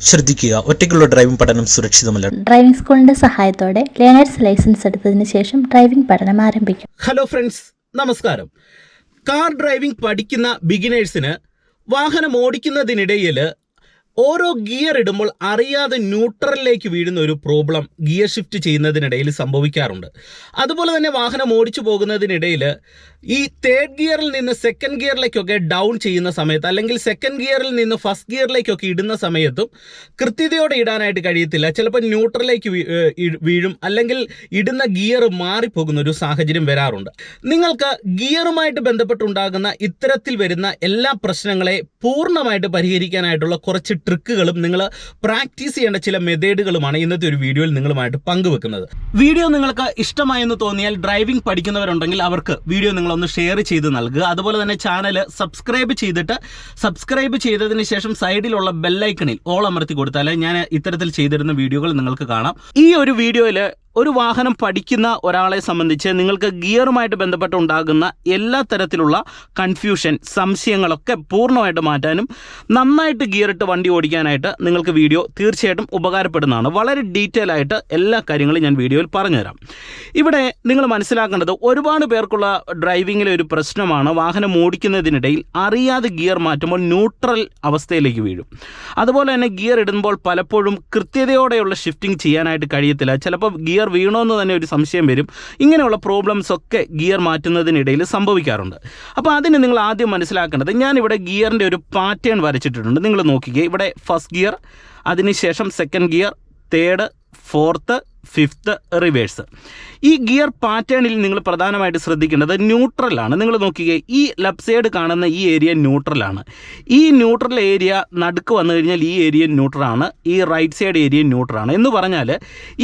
ശ്രദ്ധിക്കുക. ഒറ്റയ്ക്കുള്ള ഡ്രൈവിംഗ് പഠനം സുരക്ഷിതമല്ല. ഡ്രൈവിംഗ് സ്കൂളിന്റെ സഹായത്തോടെ ലേണേഴ്സ് ലൈസൻസ് എടുത്തതിന് ശേഷം ഡ്രൈവിംഗ് പഠനം ആരംഭിക്കും. ഹലോ ഫ്രണ്ട്സ് നമസ്കാരം. കാർ ഡ്രൈവിംഗ് പഠിക്കുന്ന ബിഗിനേഴ്സിന് വാഹനം ഓടിക്കുന്നതിനിടയിൽ ഓരോ ഗിയർ ഇടുമ്പോൾ അറിയാതെ ന്യൂട്രലിലേക്ക് വീഴുന്ന ഒരു പ്രോബ്ലം ഗിയർ ഷിഫ്റ്റ് ചെയ്യുന്നതിനിടയിൽ സംഭവിക്കാറുണ്ട്. അതുപോലെ തന്നെ വാഹനം ഓടിച്ചു പോകുന്നതിനിടയിൽ ഈ തേർഡ് ഗിയറിൽ നിന്ന് സെക്കൻഡ് ഗിയറിലേക്കൊക്കെ ഡൗൺ ചെയ്യുന്ന സമയത്ത് അല്ലെങ്കിൽ സെക്കൻഡ് ഗിയറിൽ നിന്ന് ഫസ്റ്റ് ഗിയറിലേക്കൊക്കെ ഇടുന്ന സമയത്തും കൃത്യതയോടെ ഇടാനായിട്ട് കഴിയത്തില്ല. ചിലപ്പോൾ ന്യൂട്രലിലേക്ക് വീഴും അല്ലെങ്കിൽ ഇടുന്ന ഗിയർ മാറിപ്പോകുന്ന ഒരു സാഹചര്യം വരാറുണ്ട്. നിങ്ങൾക്ക് ഗിയറുമായിട്ട് ബന്ധപ്പെട്ടുണ്ടാകുന്ന ഇത്തരത്തിൽ വരുന്ന എല്ലാ പ്രശ്നങ്ങളെ പൂർണമായിട്ട് പരിഹരിക്കാനായിട്ടുള്ള കുറച്ച് ട്രിക്കുകളും നിങ്ങൾ പ്രാക്ടീസ് ചെയ്യേണ്ട ചില മെത്തേഡുകളുമാണ് ഇന്നത്തെ ഒരു വീഡിയോയിൽ നിങ്ങളുമായിട്ട് പങ്കുവെക്കുന്നത്. വീഡിയോ നിങ്ങൾക്ക് ഇഷ്ടമായെന്ന് തോന്നിയാൽ ഡ്രൈവിംഗ് പഠിക്കുന്നവരുണ്ടെങ്കിൽ അവർക്ക് വീഡിയോ നിങ്ങളൊന്ന് ഷെയർ ചെയ്ത് നൽകുക. അതുപോലെ തന്നെ ചാനൽ സബ്സ്ക്രൈബ് ചെയ്തിട്ട് സബ്സ്ക്രൈബ് ചെയ്തതിന് ശേഷം സൈഡിലുള്ള ബെല്ലൈക്കണിൽ ഓൾ അമർത്തി കൊടുത്താൽ ഞാൻ ഇത്തരത്തിൽ ചെയ്തിരുന്ന വീഡിയോകൾ നിങ്ങൾക്ക് കാണാം. ഈ ഒരു വീഡിയോയിൽ ഒരു വാഹനം പഠിക്കുന്ന ഒരാളെ സംബന്ധിച്ച് നിങ്ങൾക്ക് ഗിയറുമായിട്ട് ബന്ധപ്പെട്ട് ഉണ്ടാകുന്ന എല്ലാ തരത്തിലുള്ള കൺഫ്യൂഷൻ സംശയങ്ങളൊക്കെ പൂർണമായിട്ട് മാറ്റാനും നന്നായിട്ട് ഗിയർ ഇട്ട് വണ്ടി ഓടിക്കാനായിട്ട് നിങ്ങൾക്ക് വീഡിയോ തീർച്ചയായിട്ടും ഉപകാരപ്പെടുന്നതാണ്. വളരെ ഡീറ്റെയിൽ ആയിട്ട് എല്ലാ കാര്യങ്ങളും ഞാൻ വീഡിയോയിൽ പറഞ്ഞുതരാം. ഇവിടെ നിങ്ങൾ മനസ്സിലാക്കേണ്ടത് ഒരുപാട് പേർക്കുള്ള ഡ്രൈവിങ്ങിലെ ഒരു പ്രശ്നമാണ് വാഹനം ഓടിക്കുന്നതിനിടയിൽ അറിയാതെ ഗിയർ മാറ്റുമ്പോൾ ന്യൂട്രൽ അവസ്ഥയിലേക്ക് വീഴും. അതുപോലെ തന്നെ ഗിയർ ഇടുമ്പോൾ പലപ്പോഴും കൃത്യതയോടെയുള്ള ഷിഫ്റ്റിംഗ് ചെയ്യാനായിട്ട് കഴിയത്തില്ല. ചിലപ്പോൾ ഗിയർ വീണോന്ന് തന്നെ ഒരു സംശയം വരും. ഇങ്ങനെയുള്ള പ്രോബ്ലംസ് ഒക്കെ ഗിയർ മാറ്റുന്നതിനിടയിൽ സംഭവിക്കാറുണ്ട്. അപ്പോൾ അതിന് നിങ്ങൾ ആദ്യം മനസ്സിലാക്കേണ്ടത് ഞാനിവിടെ ഗിയറിന്റെ ഒരു പാറ്റേൺ വരച്ചിട്ടിട്ടുണ്ട്. നിങ്ങൾ നോക്കിക്കേ ഇവിടെ ഫസ്റ്റ് ഗിയർ അതിനുശേഷം second gear third fourth fifth reverse. ഈ ഗിയർ പാറ്റേണിൽ നിങ്ങൾ പ്രധാനമായിട്ട് ശ്രദ്ധിക്കേണ്ടത് ന്യൂട്രലാണ് നിങ്ങൾ നോക്കിക്കേ ഈ ലെഫ്റ്റ് സൈഡ് കാണുന്ന ഈ ഏരിയ ന്യൂട്രലാണ് ഈ ന്യൂട്രൽ ഏരിയ നടുക്ക് വന്നു കഴിഞ്ഞാൽ ഈ ഏരിയ ന്യൂട്രലാണ് ഈ റൈറ്റ് സൈഡ് ഏരിയ ന്യൂട്രലാണ് എന്ന് പറഞ്ഞാൽ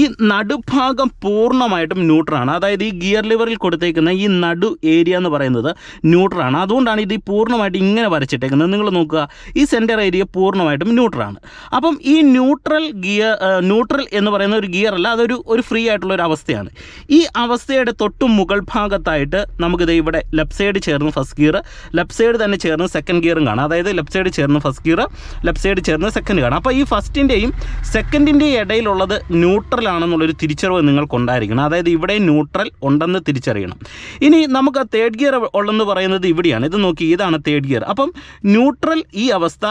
ഈ നടുഭാഗം പൂർണമായിട്ടും ന്യൂട്രലാണ് അതായത് ഈ ഗിയർ ലിവറിൽ കൊടുത്തേക്കുന്ന ഈ നടു ഏരിയ എന്ന് പറയുന്നത് ന്യൂട്രലാണ് അതുകൊണ്ടാണ് ഇത് പൂർണമായിട്ട് ഇങ്ങനെ വരച്ചിട്ടേക്കുന്നത്. നിങ്ങൾ നോക്കുക ഈ സെന്റർ ഏരിയ പൂർണമായിട്ടും ന്യൂട്രലാണ് അപ്പം ഈ ന്യൂട്രൽ ഗിയർ ന്യൂട്രൽ എന്ന് പറയുന്ന ഒരു ഗിയർ അല്ല അതൊരു ഒരു ഒരു ഫ്രീ ആയിട്ടുള്ള ഒരു അവസ്ഥയാണ്. ഈ അവസ്ഥയുടെ തൊട്ടും മുകൾ ഭാഗത്തായിട്ട് നമുക്കിത് ഇവിടെ ലെഫ്റ്റ് സൈഡ് ചേർന്ന് ഫസ്റ്റ് ഗിയർ ലെഫ്റ്റ് സൈഡ് തന്നെ ചേർന്ന് സെക്കൻഡ് ഗിയറും കാണാം. അതായത് ലെഫ്റ്റ് സൈഡ് ചേർന്ന് ഫസ്റ്റ് ഗിയർ ലെഫ്റ്റ് സൈഡ് ചേർന്ന് സെക്കൻഡ് കാണാം. അപ്പോൾ ഈ ഫസ്റ്റിന്റെയും സെക്കൻഡിന്റെയും ഇടയിലുള്ളത് ന്യൂട്രൽ ആണെന്നുള്ളൊരു തിരിച്ചറിവ് നിങ്ങൾക്കുണ്ടായിരിക്കണം. അതായത് ഇവിടെ ന്യൂട്രൽ ഉണ്ടെന്ന് തിരിച്ചറിയണം. ഇനി നമുക്ക് തേർഡ് ഗിയർ ഉള്ളെന്ന് പറയുന്നത് ഇവിടെയാണ്. ഇത് നോക്കി ഇതാണ് തേർഡ് ഗിയർ അപ്പം ന്യൂട്രൽ ഈ അവസ്ഥ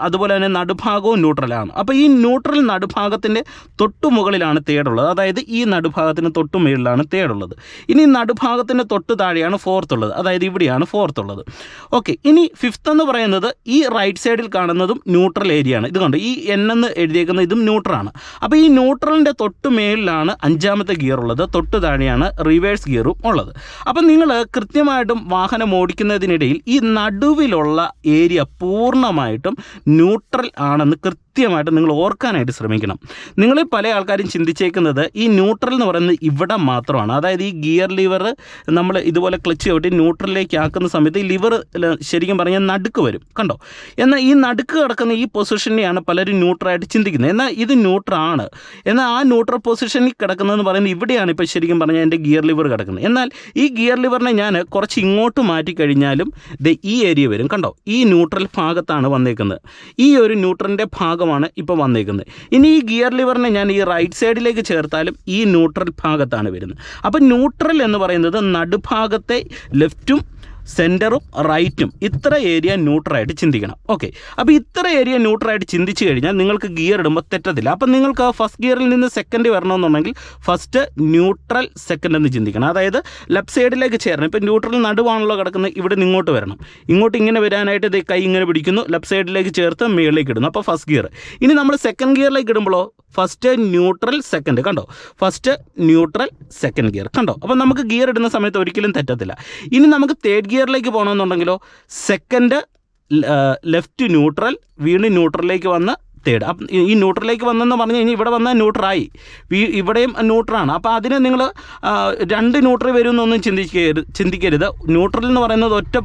അതുപോലെ തന്നെ നടുഭാഗവും ന്യൂട്രലാണ് അപ്പോൾ ഈ ന്യൂട്രൽ നടുഭാഗത്തിന്റെ തൊട്ടു മുകളിലാണ് തേടുള്ളത്. അതായത് ഈ നടുഭാഗത്തിന് തൊട്ടു മുകളിലാണ് തേടുള്ളത്. ഇനി നടുഭാഗത്തിന്റെ തൊട്ട് താഴെയാണ് ഫോർത്ത് ഉള്ളത്. അതായത് ഇവിടെയാണ് ഫോർത്ത് ഉള്ളത്. ഓക്കെ ഇനി ഫിഫ്ത്ത് എന്ന് പറയുന്നത് ഈ റൈറ്റ് സൈഡിൽ കാണുന്നതും ന്യൂട്രൽ ഏരിയയാണ് ഇത് കണ്ടോ? ഈ എന്ന് എഴുതിയേക്കുന്ന ഇതും ന്യൂട്രലാണ് അപ്പോൾ ഈ ന്യൂട്രലിന്റെ തൊട്ട് മേളിലാണ് അഞ്ചാമത്തെ ഗിയർ ഉള്ളത്. തൊട്ട് താഴെയാണ് റിവേഴ്സ് ഗിയറും ഉള്ളത്. അപ്പം നിങ്ങൾ കൃത്യമായിട്ടും വാഹനം ഓടിക്കുന്നതിനിടയിൽ ഈ നടുവിലുള്ള ഏരിയ പൂർണമായിട്ടും ന്യൂട്രൽ ആണെന്ന് കൃത്യമായിട്ട് നിങ്ങൾ ഓർക്കാനായിട്ട് ശ്രമിക്കണം. നിങ്ങളിൽ പല ആൾക്കാരും ചിന്തിച്ചേക്കുന്നത് ഈ ന്യൂട്രൽ എന്ന് പറയുന്നത് ഇവിടെ മാത്രമാണ്. അതായത് ഈ ഗിയർ ലിവർ നമ്മൾ ഇതുപോലെ ക്ലച്ച് ചവിട്ടി ന്യൂട്രലിലേക്ക് ആക്കുന്ന സമയത്ത് ഈ ലിവർ ശരിക്കും പറഞ്ഞാൽ നടുക്ക് വരും. കണ്ടോ? എന്നാൽ ഈ നടുക്ക് കിടക്കുന്ന ഈ പൊസിഷനെയാണ് പലരും ന്യൂട്രലായിട്ട് ചിന്തിക്കുന്നത്. എന്നാൽ ഇത് ന്യൂട്രാണ് എന്നാൽ ആ ന്യൂട്രൽ പൊസിഷനിൽ കിടക്കുന്നതെന്ന് പറയുന്നത് ഇവിടെയാണ് ഇപ്പോൾ ശരിക്കും പറഞ്ഞാൽ എന്റെ ഗിയർ ലിവർ കിടക്കുന്നത്. എന്നാൽ ഈ ഗിയർ ലിവറിനെ ഞാൻ കുറച്ച് ഇങ്ങോട്ട് മാറ്റി കഴിഞ്ഞാലും ഈ ഏരിയ വരും. കണ്ടോ? ഈ ന്യൂട്രൽ ഭാഗത്താണ് വന്നേക്കുന്നത്. ഈ ഒരു ന്യൂട്രലിന്റെ ഭാഗമാണ് ഇപ്പോൾ വന്നേക്കുന്നത്. ഇനി ഈ ഗിയർ ലിവറിനെ ഞാൻ ഈ റൈറ്റ് സൈഡിലേക്ക് ചേർത്താലും ഈ ന്യൂട്രൽ ഭാഗത്താണ് വരുന്നത്. അപ്പോൾ ന്യൂട്രൽ എന്ന് പറയുന്നത് നടുഭാഗത്തെ ലെഫ്റ്റും സെന്ററും റൈറ്റും ഇത്ര ഏരിയ ന്യൂട്രലായിട്ട് ചിന്തിക്കണം. ഓക്കെ. അപ്പോൾ ഇത്ര ഏരിയ ന്യൂട്രലായിട്ട് ചിന്തിച്ച് കഴിഞ്ഞാൽ നിങ്ങൾക്ക് ഗിയർ ഇടുമ്പോൾ തെറ്റത്തില്ല. അപ്പം നിങ്ങൾക്ക് ഫസ്റ്റ് ഗിയറിൽ നിന്ന് സെക്കൻഡ് വരണമെന്നുണ്ടെങ്കിൽ ഫസ്റ്റ് ന്യൂട്രൽ സെക്കൻഡ് എന്ന് ചിന്തിക്കണം. അതായത് ലെഫ്റ്റ് സൈഡിലേക്ക് ചേരണം. ഇപ്പം ന്യൂട്രൽ നടുവാണല്ലോ കിടക്കുന്നത്. ഇവിടെ ഇങ്ങോട്ട് വരണം. ഇങ്ങോട്ട് ഇങ്ങനെ വരാനായിട്ട് ഇത് കൈ ഇങ്ങനെ പിടിക്കുന്നു. ലെഫ്റ്റ് സൈഡിലേക്ക് ചേർത്ത് മേളിലേക്ക് ഇടുന്നു. അപ്പോൾ ഫസ്റ്റ് ഗിയർ ഇനി നമ്മൾ സെക്കൻഡ് ഗിയറിലേക്ക് ഇടുമ്പോഴോ ഫസ്റ്റ് ന്യൂട്രൽ സെക്കൻഡ് കണ്ടോ? ഫസ്റ്റ് ന്യൂട്രൽ സെക്കൻഡ് ഗിയർ കണ്ടോ? അപ്പോൾ നമുക്ക് ഗിയർ ഇടുന്ന സമയത്ത് ഒരിക്കലും തെറ്റത്തില്ല. ഇനി നമുക്ക് തേർഡ് ഗിയറിലേക്ക് പോകണമെന്നുണ്ടെങ്കിലോ സെക്കൻഡ് ലെഫ്റ്റ് ന്യൂട്രൽ വീണ്ടും ന്യൂട്രലിലേക്ക് വന്ന് തേർഡ് അപ്പം ഈ- ന്യൂട്രലിലേക്ക് വന്നെന്ന് പറഞ്ഞു കഴിഞ്ഞാൽ ഇവിടെ വന്നാൽ ന്യൂട്രായി. ഇവിടെയും ന്യൂട്രാണ്. അപ്പോൾ അതിന് നിങ്ങൾ രണ്ട് ന്യൂട്രൽ വരുമെന്നൊന്നും ചിന്തിക്കരുത് ചിന്തിക്കരുത്. ന്യൂട്രൽ എന്ന് പറയുന്നത് ഒറ്റ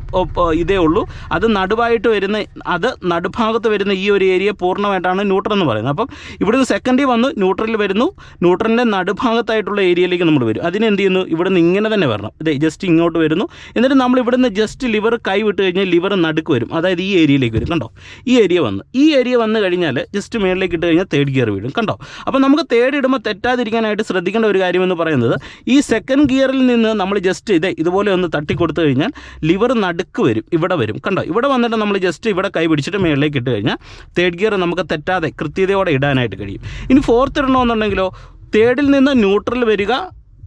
ഇതേ ഉള്ളൂ. അത് നടുവായിട്ട് വരുന്ന അത് നടുഭാഗത്ത് വരുന്ന ഈ ഒരു ഏരിയ പൂർണമായിട്ടാണ് ന്യൂട്രൽ എന്ന് പറയുന്നത്. അപ്പം ഇവിടുന്ന് സെക്കൻഡിൽ വന്ന് ന്യൂട്രലിൽ വരുന്നു. ന്യൂട്രലിന്റെ നടുഭാഗത്തായിട്ടുള്ള ഏരിയയിലേക്ക് നമ്മൾ വരും. അതിന് എന്ത് ചെയ്യുന്നു? ഇവിടുന്ന് ഇങ്ങനെ തന്നെ വരണം. ഇതേ ജസ്റ്റ് ഇങ്ങോട്ട് വരുന്നു. എന്നിട്ട് നമ്മൾ ഇവിടുന്ന് ജസ്റ്റ് ലിവർ കൈ വിട്ട് കഴിഞ്ഞാൽ ലിവർ നടുക്ക് വരും. അതായത് ഈ ഏരിയയിലേക്ക് വരും. കണ്ടോ? ഈ ഏരിയ വന്നു ഈ ഏരിയ വന്നു കഴിഞ്ഞാൽ ജസ്റ്റ് മേളിലേക്ക് ഇട്ട് കഴിഞ്ഞാൽ തേർഡ് ഗിയർ വീഴും. കണ്ടോ? അപ്പോൾ നമുക്ക് തേർഡ് ഇടുമ്പോൾ തെറ്റാതിരിക്കാനായിട്ട് ശ്രദ്ധിക്കേണ്ട ഒരു കാര്യമെന്ന് പറയുന്നത് ഈ സെക്കൻഡ് ഗിയറിൽ നിന്ന് നമ്മൾ ജസ്റ്റ് ഇതേ ഇതുപോലെ ഒന്ന് തട്ടി കൊടുത്തു കഴിഞ്ഞാൽ ലിവർ നടുക്ക് വരും ഇവിടെ വരും. കണ്ടോ? ഇവിടെ വന്നിട്ട് നമ്മൾ ജസ്റ്റ് ഇവിടെ കൈ പിടിച്ചിട്ട് മേളിലേക്ക് ഇട്ട് കഴിഞ്ഞാൽ തേർഡ് ഗിയർ നമുക്ക് തെറ്റാതെ കൃത്യതയോടെ ഇടാനായിട്ട് കഴിയും. ഇനി ഫോർത്ത് ഇടണമെന്നുണ്ടെങ്കിലോ തേർഡിൽ നിന്ന് ന്യൂട്രൽ വരിക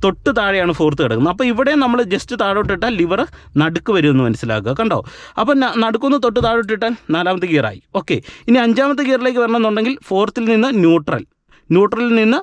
തൊട്ട് താഴെയാണ് ഫോർത്ത് കിടക്കുന്നത്. അപ്പോൾ ഇവിടെ നമ്മൾ ജസ്റ്റ് താഴോട്ടിട്ടാൽ ലിവർ നടുക്ക് വരുമെന്ന് മനസ്സിലാക്കുക കണ്ടോ? അപ്പോൾ നടുക്കൊന്ന് തൊട്ട് താഴോട്ടിട്ടാൽ നാലാമത്തെ ഗിയറായി ഓക്കെ ഇനി അഞ്ചാമത്തെ ഗിയറിലേക്ക് വരണമെന്നുണ്ടെങ്കിൽ ഫോർത്തിൽ നിന്ന് ന്യൂട്രൽ ന്യൂട്രലിൽ നിന്ന്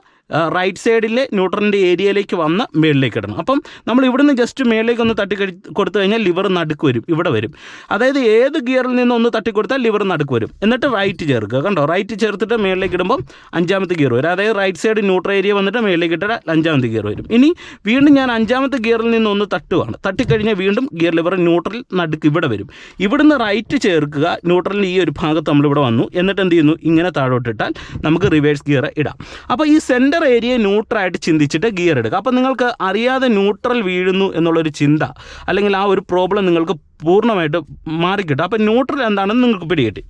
റൈറ്റ് സൈഡിലെ ന്യൂട്രലിന്റെ ഏരിയയിലേക്ക് വന്ന് മേളിലേക്ക് ഇടണം. അപ്പം നമ്മൾ ഇവിടുന്ന് ജസ്റ്റ് മേളിലേക്ക് ഒന്ന് തട്ടി കൊടുത്തു കഴിഞ്ഞാൽ ലിവർ നടുക്ക് വരും. ഇവിടെ വരും. അതായത് ഏത് ഗിയറിൽ നിന്ന് ഒന്ന് തട്ടി കൊടുത്താൽ ലിവർ നടുക്ക് വരും. എന്നിട്ട് റൈറ്റ് ചേർക്കുക കണ്ടോ? റൈറ്റ് ചേർത്തിട്ട് മേളിലേക്ക് ഇടുമ്പോൾ അഞ്ചാമത്തെ ഗിയർ വരും. അതായത് റൈറ്റ് സൈഡ് ന്യൂട്രൽ ഏരിയ വന്നിട്ട് മേളിലേക്ക് ഇട്ടാൽ അഞ്ചാമത്തെ ഗിയർ വരും. ഇനി വീണ്ടും ഞാൻ അഞ്ചാമത്തെ ഗിയറിൽ നിന്ന് ഒന്ന് തട്ടുവാണ്. തട്ടിക്കഴിഞ്ഞാൽ വീണ്ടും ഗിയർ ലിവർ ന്യൂട്രൽ നടുക്ക് ഇവിടെ വരും. ഇവിടുന്ന് റൈറ്റ് ചേർക്കുക ന്യൂട്രലിന്റെ ഈ ഒരു ഭാഗത്ത് നമ്മളിവിടെ വന്നു. എന്നിട്ട് എന്ത് ചെയ്യുന്നു? ഇങ്ങനെ താഴോട്ടിട്ടാൽ നമുക്ക് റിവേഴ്സ് ഗിയർ ഇടാം. അപ്പോൾ ഈ സെന്റർ ഏരിയ ന്യൂട്രലായിട്ട് ചിന്തിച്ചിട്ട് ഗിയർ എടുക്കുക. അപ്പോൾ നിങ്ങൾക്ക് അറിയാതെ ന്യൂട്രൽ വീഴുന്നു എന്നുള്ളൊരു ചിന്ത അല്ലെങ്കിൽ ആ ഒരു പ്രോബ്ലം നിങ്ങൾക്ക് പൂർണമായിട്ട് മാറിക്കിട്ടും. അപ്പോൾ ന്യൂട്രൽ എന്താണെന്ന് നിങ്ങൾക്ക് പിടികിട്ടി.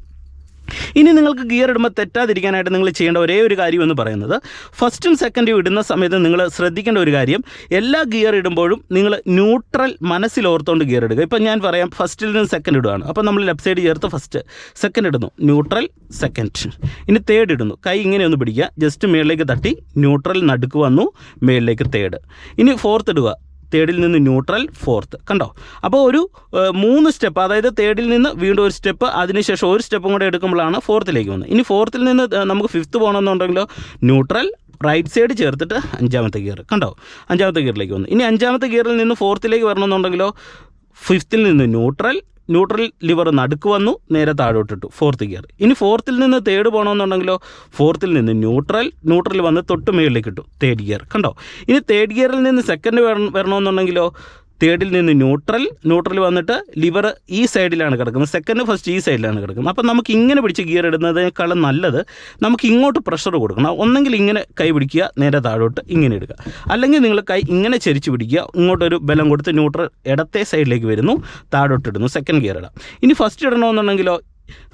ഇനി നിങ്ങൾക്ക് ഗിയർ ഇടുമ്പോൾ തെറ്റാതിരിക്കാനായിട്ട് നിങ്ങൾ ചെയ്യേണ്ട ഒരേ ഒരു കാര്യം എന്ന് പറയുന്നത് ഫസ്റ്റും സെക്കൻഡും ഇടുന്ന സമയത്ത് നിങ്ങൾ ശ്രദ്ധിക്കേണ്ട ഒരു കാര്യം എല്ലാ ഗിയർ ഇടുമ്പോഴും നിങ്ങൾ ന്യൂട്രൽ മനസ്സിൽ ഓർത്തുകൊണ്ട് ഗിയർ ഇടുക. ഇപ്പം ഞാൻ പറയാം ഫസ്റ്റിൽ നിന്ന് സെക്കൻഡ് ഇടുകയാണ് അപ്പോൾ നമ്മൾ ലെഫ്റ്റ് സൈഡ് ചേർത്ത് ഫസ്റ്റ് സെക്കൻഡ് ഇടുന്നു. ന്യൂട്രൽ സെക്കൻഡ് ഇനി തേർഡ് ഇടുന്നു. കൈ ഇങ്ങനെ ഒന്ന് പിടിക്കുക. ജസ്റ്റ് മേളിലേക്ക് തട്ടി ന്യൂട്രൽ നടുക്ക് വന്നു മേളിലേക്ക് തേർഡ് ഇനി ഫോർത്ത് ഇടുക. തേർഡിൽ നിന്ന് ന്യൂട്രൽ ഫോർത്ത്. കണ്ടോ? അപ്പോൾ ഒരു മൂന്ന് സ്റ്റെപ്പ് അതായത് തേർഡിൽ നിന്ന് വീണ്ടും ഒരു സ്റ്റെപ്പ് അതിനുശേഷം ഒരു സ്റ്റെപ്പും കൂടെ എടുക്കുമ്പോഴാണ് ഫോർത്തിലേക്ക് വന്നത് ഇനി ഫോർത്തിൽ നിന്ന് നമുക്ക് ഫിഫ്ത്ത് പോകണമെന്നുണ്ടെങ്കിലോ ന്യൂട്രൽ റൈറ്റ് സൈഡ് ചേർത്തിട്ട് അഞ്ചാമത്തെ ഗിയർ. കണ്ടോ? അഞ്ചാമത്തെ ഗിയറിലേക്ക് വന്നു ഇനി അഞ്ചാമത്തെ ഗിയറിൽ നിന്ന് ഫോർത്തിലേക്ക് വരണമെന്നുണ്ടെങ്കിലോ ഫിഫ്ത്തിൽ നിന്ന് ന്യൂട്രൽ ന്യൂട്രൽ ലിവർ നടുക്ക് വന്നു നേരെ താഴോട്ടിട്ടു ഫോർത്ത് ഗിയർ ഇനി ഫോർത്തിൽ നിന്ന് തേർഡ് പോകണമെന്നുണ്ടെങ്കിലോ ഫോർത്തിൽ നിന്ന് ന്യൂട്രൽ ന്യൂട്രൽ വന്ന് തൊട്ട് മേളിലേക്ക് ഇട്ടു തേർഡ് ഗിയർ കണ്ടോ? ഇനി തേർഡ് ഗിയറിൽ നിന്ന് സെക്കൻഡ് വരണമെന്നുണ്ടെങ്കിലോ തേർഡിൽ നിന്ന് ന്യൂട്രൽ ന്യൂട്രൽ വന്നിട്ട് ലിവർ ഈ സൈഡിലാണ് കിടക്കുന്നത്. സെക്കൻഡ് ഫസ്റ്റ് ഈ സൈഡിലാണ് കിടക്കുന്നത്. അപ്പം നമുക്ക് ഇങ്ങനെ പിടിച്ച് ഗിയർ ഇടുന്നതിനേക്കാളും നല്ലത് നമുക്ക് ഇങ്ങോട്ട് പ്രഷർ കൊടുക്കണം. ഒന്നെങ്കിൽ ഇങ്ങനെ കൈ പിടിക്കുക നേരെ താഴോട്ട് ഇങ്ങനെ ഇടുക. അല്ലെങ്കിൽ നിങ്ങൾ കൈ ഇങ്ങനെ ചരിച്ച് പിടിക്കുക ഇങ്ങോട്ടൊരു ബലം കൊടുത്ത് ന്യൂട്രൽ ഇടത്തെ സൈഡിലേക്ക് വരുന്നു താഴോട്ട് ഇടുന്നു സെക്കൻഡ് ഗിയർ ഇടാം. ഇനി ഫസ്റ്റ് ഇടണമെന്നുണ്ടെങ്കിലോ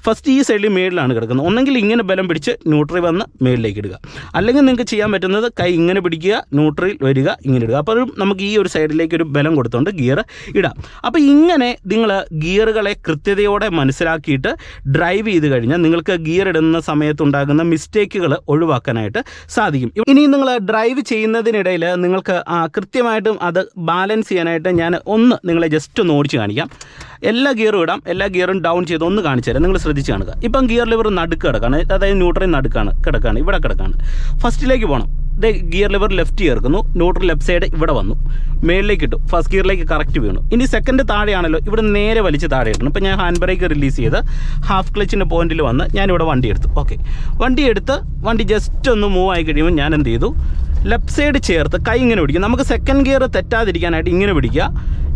ഫസ്റ്റ് ഈ സൈഡിൽ മേളിലാണ് കിടക്കുന്നത്. ഒന്നെങ്കിൽ ഇങ്ങനെ ബലം പിടിച്ച് ന്യൂട്രി വന്ന് മേളിലേക്ക് ഇടുക. അല്ലെങ്കിൽ നിങ്ങൾക്ക് ചെയ്യാൻ പറ്റുന്നത് കൈ ഇങ്ങനെ പിടിക്കുക ന്യൂട്രിയിൽ വരിക ഇങ്ങനെ ഇടുക. അപ്പോൾ നമുക്ക് ഈ ഒരു സൈഡിലേക്ക് ഒരു ബലം കൊടുത്തുകൊണ്ട് ഗിയർ ഇടാം. അപ്പോൾ ഇങ്ങനെ നിങ്ങൾ ഗിയറുകളെ കൃത്യതയോടെ മനസ്സിലാക്കിയിട്ട് ഡ്രൈവ് ചെയ്ത് കഴിഞ്ഞാൽ നിങ്ങൾക്ക് ഗിയർ ഇടുന്ന സമയത്തുണ്ടാകുന്ന മിസ്റ്റേക്കുകൾ ഒഴിവാക്കാനായിട്ട് സാധിക്കും. ഇനി നിങ്ങൾ ഡ്രൈവ് ചെയ്യുന്നതിനിടയിൽ നിങ്ങൾക്ക് കൃത്യമായിട്ടും അത് ബാലൻസ് ചെയ്യാനായിട്ട് ഞാൻ ഒന്ന് നിങ്ങളെ ജസ്റ്റ് ഒന്ന് ഓടിച്ച് കാണിക്കാം. എല്ലാ ഗിയറും ഇടാം. എല്ലാ ഗിയറും ഡൗൺ ചെയ്ത് ഒന്ന് കാണിച്ചു തരാം. നിങ്ങൾ ശ്രദ്ധിച്ച് കാണുക. ഇപ്പം ഗിയർ ലിവർ നടുക്ക് കിടക്കാണ്. അതായത് ന്യൂട്രൽ നടുക്കാണ് കിടക്കാണ് ഇവിടെ കിടക്കാണ്. ഫസ്റ്റിലേക്ക് പോകണം ദേ ഗിയർ ലിവർ ലെഫ്റ്റ് ചേർക്കുന്നു. ന്യൂട്രൽ ലെഫ്റ്റ് സൈഡ് ഇവിടെ വന്നു. മേളിലേക്ക് ഇട്ടു. ഫസ്റ്റ് ഗിയറിലേക്ക് കറക്റ്റ് വീണു. ഇനി സെക്കൻഡ് താഴെയാണല്ലോ. ഇവിടെ നേരെ വലിച്ച് താഴെ ഇടണം. ഇപ്പം ഞാൻ ഹാൻഡ് ബ്രേക്ക് റിലീസ് ചെയ്ത് ഹാഫ് ക്ലച്ചിന്റെ പോയിന്റിൽ വന്ന് ഞാനിവിടെ വണ്ടി എടുത്തു. ഓക്കെ വണ്ടി എടുത്ത് വണ്ടി ജസ്റ്റ് ഒന്ന് മൂവ് ആയി കഴിയുമ്പോൾ ഞാൻ എന്ത് ചെയ്തു? ലെഫ്റ്റ് സൈഡ് ചേർത്ത് കൈ ഇങ്ങനെ പിടിക്കും. നമുക്ക് സെക്കൻഡ് ഗിയർ തെറ്റാതിരിക്കാനായിട്ട് ഇങ്ങനെ പിടിക്കുക.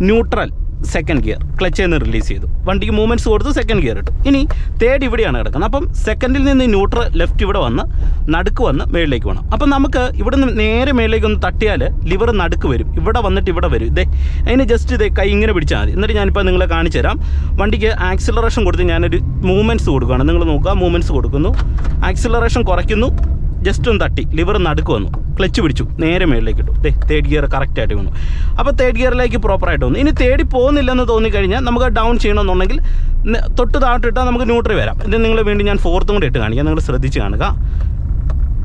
ന്യൂട്രൽ സെക്കൻഡ് ഗിയർ ക്ലച്ച് നിന്ന് റിലീസ് ചെയ്തു. വണ്ടിക്ക് മൂവ്മെന്റ്സ് കൊടുത്ത് സെക്കൻഡ് ഗിയർ ഇട്ടു. ഇനി തേർഡ് ഇവിടെയാണ് കിടക്കുന്നത്. അപ്പം സെക്കൻഡിൽ നിന്ന് ന്യൂട്രൽ ലെഫ്റ്റ് ഇവിടെ വന്ന് നടുക്ക് വന്ന് മേളിലേക്ക് വേണം അപ്പം നമുക്ക് ഇവിടെ നിന്ന് നേരെ മേളിലേക്ക് ഒന്ന് തട്ടിയാൽ ലിവർ നടുക്ക് വരും. ഇവിടെ വന്നിട്ട് ഇവിടെ വരും. ഇതേ അതിന് ജസ്റ്റ് ഇതേ കൈ ഇങ്ങനെ പിടിച്ചാൽ മതി. എന്നിട്ട് ഞാനിപ്പോൾ നിങ്ങളെ കാണിച്ചു തരാം. വണ്ടിക്ക് ആക്സിലറേഷൻ കൊടുത്ത് ഞാനൊരു മൂവ്മെന്റ്സ് കൊടുക്കുകയാണ്. നിങ്ങൾ നോക്കുക മൂവ്മെന്റ്സ് കൊടുക്കുന്നു. ആക്സിലറേഷൻ കുറയ്ക്കുന്നു. ജസ്റ്റ് ഒന്ന് തട്ടി. ലിവർ നടുക്ക് വന്നു. ക്ലച്ച് പിടിച്ചു. നേരെ മേളിലേക്ക് ഇട്ടു. ദേ തേർഡ് ഗിയർ കറക്റ്റായിട്ട് വന്നു. അപ്പോൾ തേർഡ് ഗിയറിലേക്ക് പ്രോപ്പറായിട്ട് വന്നു. ഇനി തേടി പോകുന്നില്ലെന്ന് തോന്നിക്കഴിഞ്ഞാൽ നമുക്ക് ഡൗൺ ചെയ്യണമെന്നുണ്ടെങ്കിൽ തൊട്ട് തൊട്ട് ഇട്ടാൽ നമുക്ക് ന്യൂട്രി വരാം. ഇത് നിങ്ങൾ വീണ്ടും ഞാൻ ഫോർത്തും കൂടെ ഇട്ട് കാണിക്കാം. നിങ്ങൾ ശ്രദ്ധിച്ച് കാണുക.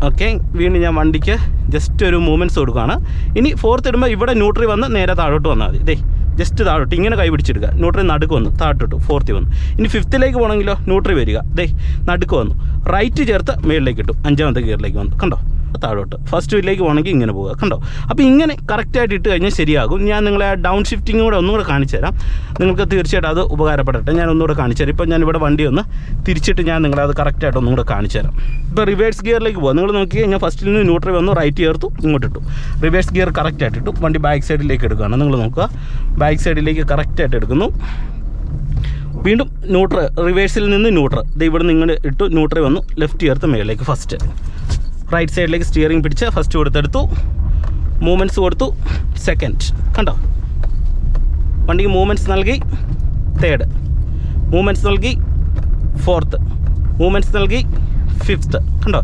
ഓക്കെ വീണ്ടും ഞാൻ വണ്ടിക്ക് ജസ്റ്റ് ഒരു മൂവ്മെന്റ്സ് കൊടുക്കുകയാണ്. ഇനി ഫോർത്ത് ഇടുമ്പോൾ ഇവിടെ ന്യൂട്രി വന്ന് നേരെ താഴോട്ട് വന്നാൽ മതി. ദേ ജസ്റ്റ് താഴോട്ട് ഇങ്ങനെ കൈ പിടിച്ചെടുക്കുക ന്യൂട്രി നടുക്ക് വന്നു. താഴോട്ട് ഫോർത്തി വന്നു. ഇനി ഫിഫ്ത്തിലേക്ക് പോകണമെങ്കിലോ ന്യൂട്രി വരിക. ദേ നടുക്ക് വന്നു. റൈറ്റ് ചേർത്ത് മേളിലേക്ക് ഇട്ടു. അഞ്ചാമത്തെ ഗിയറിലേക്ക് വന്നു. കണ്ടോ? താഴോട്ട്. ഫസ്റ്റ് വില്ലേക്ക് പോകണമെങ്കിൽ ഇങ്ങനെ പോകുക കണ്ടോ? അപ്പോൾ ഇങ്ങനെ കറക്റ്റായിട്ട് ഇട്ട് കഴിഞ്ഞാൽ ശരിയാകും. ഞാൻ നിങ്ങളെ ആ ഡൗൺ ഷിഫ്റ്റിംഗ് കൂടെ ഒന്നും കൂടെ കാണിച്ചു തരാം. നിങ്ങൾക്ക് തീർച്ചയായിട്ടും അത് ഉപകാരപ്പെടട്ടെ. ഞാൻ ഒന്നുകൂടെ കാണിച്ചു തരാം. ഇപ്പോൾ ഞാൻ ഇവിടെ വണ്ടി ഒന്ന് തിരിച്ചിട്ട് ഞാൻ നിങ്ങളെ അത് കറക്റ്റായിട്ട് ഒന്നും കൂടെ കാണിച്ചു തരാം. ഇപ്പോൾ റിവേഴ്സ് ഗിയറിലേക്ക് പോകും നിങ്ങൾ നോക്കി കഴിഞ്ഞാൽ ഫസ്റ്റിൽ നിന്ന് ന്യൂട്രൽ വന്നു റൈറ്റ് ചേർത്തു ഇങ്ങോട്ട് ഇട്ടു. റിവേഴ്സ് ഗിയർ കറക്റ്റായിട്ട് ഇട്ടു. വണ്ടി ബാക്ക് സൈഡിലേക്ക് എടുക്കുകയാണ്. നിങ്ങൾ നോക്കുക ബാക്ക് സൈഡിലേക്ക് കറക്റ്റായിട്ട് എടുക്കുന്നു. വീണ്ടും ന്യൂട്രൽ റിവേഴ്സിൽ നിന്ന് ന്യൂട്രൽ ഇത് ഇവിടെ ഇങ്ങനെ ഇട്ടു ന്യൂട്രൽ വന്നു ലെഫ്റ്റ് ചേർത്ത് മേളിലേക്ക് ഫസ്റ്റ് റൈറ്റ് സൈഡിലേക്ക് സ്റ്റിയറിംഗ് പിടിച്ച് ഫസ്റ്റ് കൊടുത്തെടുത്തു. മൂവ്മെന്റ്സ് കൊടുത്തു. സെക്കൻഡ് കണ്ടോ? വണ്ടിക്ക് മൂവ്മെന്റ്സ് നൽകി. തേർഡ് മൂവ്മെന്റ്സ് നൽകി. ഫോർത്ത് മൂവ്മെന്റ്സ് നൽകി. ഫിഫ്ത്ത് കണ്ടോ?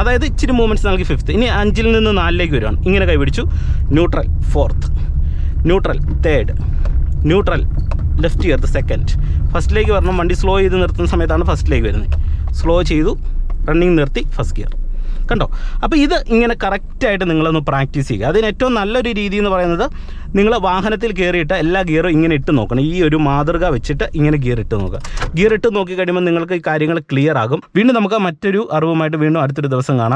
അതായത് ഇച്ചിരി മൂവ്മെന്റ്സ് നൽകി ഫിഫ്ത്ത് ഇനി അഞ്ചിൽ നിന്ന് നാലിലേക്ക് വരുവാണ്. ഇങ്ങനെ കൈപിടിച്ചു neutral fourth neutral third neutral left ഇയർത്ത് second ഫസ്റ്റിലേക്ക് വരണം. വണ്ടി സ്ലോ ചെയ്ത് നിർത്തുന്ന സമയത്താണ് ഫസ്റ്റിലേക്ക് വരുന്നത്. സ്ലോ ചെയ്തു. റണ്ണിങ് നിർത്തി ഫസ്റ്റ് ഗിയർ കണ്ടോ? അപ്പോൾ ഇത് ഇങ്ങനെ കറക്റ്റായിട്ട് നിങ്ങളൊന്ന് പ്രാക്ടീസ് ചെയ്യുക. അതിന് ഏറ്റവും നല്ലൊരു രീതി എന്ന് പറയുന്നത് നിങ്ങൾ വാഹനത്തിൽ കയറിയിട്ട് എല്ലാ ഗിയറും ഇങ്ങനെ ഇട്ട് നോക്കണം. ഈ ഒരു മാതൃക വെച്ചിട്ട് ഇങ്ങനെ ഗിയർ ഇട്ട് നോക്കുക. ഗിയർ ഇട്ട് നോക്കി കഴിയുമ്പോൾ നിങ്ങൾക്ക് ഈ കാര്യങ്ങൾ ക്ലിയർ ആകും. വീണ്ടും നമുക്ക് മറ്റൊരു അറിവുമായിട്ട് വീണ്ടും അടുത്തൊരു ദിവസം കാണാം.